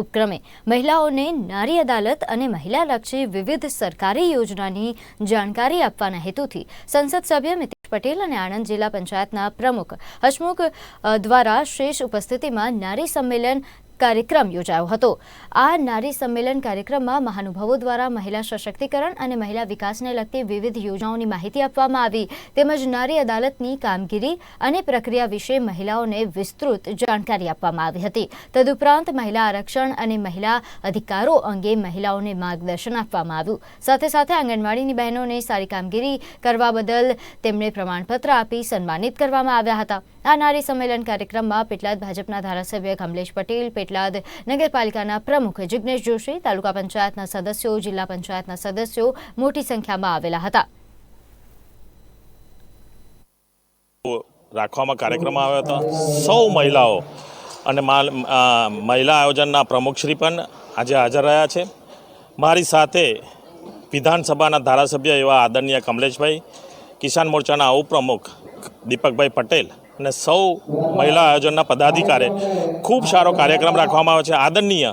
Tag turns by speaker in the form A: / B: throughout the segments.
A: ઉપક્રમે મહિલાઓને નારી અદાલત અને મહિલાલક્ષી વિવિધ સરકારી યોજનાની જાણકારી આપવાના હેતુથી સંસદ સભ્ય મિતેશ પટેલ અને આણંદ જિલ્લા પંચાયતના પ્રમુખ હસમુખ દ્વારા શ્રેષ્ઠ ઉપસ્થિતિમાં નારી સંમેલન કાર્યક્રમ યોજાયો હતો. આ નારી સંમેલન કાર્યક્રમમાં મહાનુભાવો દ્વારા મહિલા સશક્તિકરણ અને મહિલા વિકાસને લગતી વિવિધ યોજનાઓની માહિતી આપવામાં આવી. તેમજ નારી અદાલતની કામગીરી અને પ્રક્રિયા વિશે મહિલાઓને વિસ્તૃત જાણકારી આપવામાં આવી હતી. તદુપરાંત મહિલા આરક્ષણ અને મહિલા અધિકારો અંગે મહિલાઓને માર્ગદર્શન આપવામાં આવ્યું. સાથે સાથે આંગણવાડીની બહેનોને સારી કામગીરી કરવા બદલ તેમને પ્રમાણપત્ર આપી સન્માનિત કરવામાં આવ્યા હતા. આ નારી સંમેલન કાર્યક્રમમાં પેટલાદ ભાજપના ધારાસભ્ય કમલેશ પટેલ પેટલાદ નગરપાલિકાના પ્રમુખ જિજ્ઞેશ જોશી, તાલુકા પંચાયતના સદસ્યો, જિલ્લા પંચાયતના સદસ્યો મોટી સંખ્યામાં આવેલા હતા.
B: રાખવામાં કાર્યક્રમ આવ્યો હતો. સૌ મહિલાઓ અને મહિલા આયોજનના પ્રમુખશ્રી પણ આજે હાજર રહ્યા છે. મારી સાથે વિધાનસભાના ધારાસભ્ય એવા આદરણીય કમલેશભાઈ, કિસાન મોરચાના ઉપપ્રમુખ દીપકભાઈ પટેલ અને સૌ મહિલા આયોજનના પદાધિકારે. ખૂબ સારો કાર્યક્રમ રાખવામાં આવ્યો છે. આદરણીય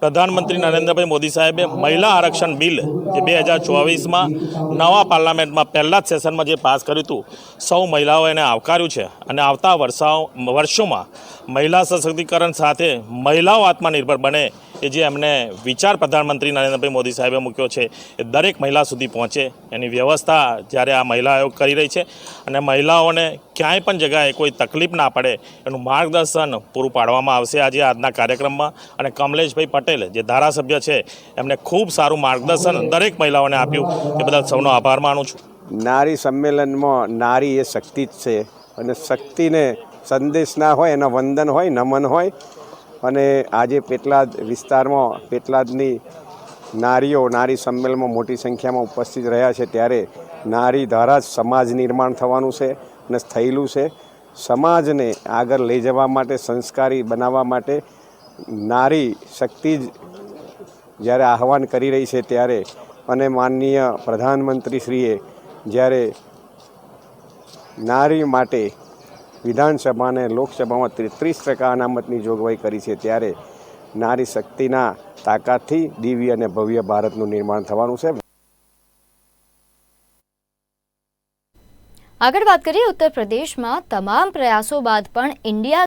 B: પ્રધાનમંત્રી નરેન્દ્રભાઈ મોદી સાહેબે મહિલા આરક્ષણ બિલ જે બે હજાર ચોવીસમાં નવા પાર્લામેન્ટમાં પહેલાં જ સેશનમાં જે પાસ કર્યું હતું, સૌ મહિલાઓ એને આવકાર્યું છે. અને આવતા વર્ષાઓ, વર્ષોમાં મહિલા સશક્તિકરણ સાથે મહિલાઓ આત્મનિર્ભર બને એ જે એમને વિચાર પ્રધાનમંત્રી નરેન્દ્રભાઈ મોદી સાહેબે મૂક્યો છે, એ દરેક મહિલા સુધી પહોંચે. એની વ્યવસ્થા જ્યારે આ મહિલા આયોગ કરી રહી છે અને મહિલાઓને ક્યાંય પણ જગ્યાએ કોઈ તકલીફ ના પડે, એનું માર્ગદર્શન પૂરું પાડવામાં આવશે આજે આજના કાર્યક્રમમાં. અને કમલેશભાઈ પટેલ, જે ધારાસભ્ય છે, એમને ખૂબ સારું માર્ગદર્શન દરેક મહિલાઓને આપ્યું. એ બદલ સૌનો આભાર માનું છું.
C: નારી સંમેલનમાં નારી એ શક્તિ જ છે. અને શક્તિને સંદેશ ના હોય, એના વંદન હોય, નમન હોય અને આજે પેટલાદ વિસ્તારમાં પેટલાદની નારીઓ નારી સંમેલનમાં મોટી સંખ્યામાં ઉપસ્થિત રહ્યા છે ત્યારે નારી દ્વારા સમાજ નિર્માણ થવાનું છે અને થયેલું છે. સમાજને આગળ લઈ જવા માટે, સંસ્કારી બનાવવા માટે નારી શક્તિ જ જ્યારે આહવાન કરી રહી છે ત્યારે અને માનનીય પ્રધાનમંત્રીશ્રીએ જ્યારે નારી માટે વિધાનસભા અને લોકસભામાં ત્રીસ ટકા અનામતની જોગવાઈ કરી છે ત્યારે નારી શક્તિના તાકાતથી દિવ્ય અને ભવ્ય ભારતનું નિર્માણ થવાનું છે.
A: આગળ વાત કરીએ ઉત્તર પ્રદેશમાં તમામ પ્રયાસો બાદ પણ ઇન્ડિયા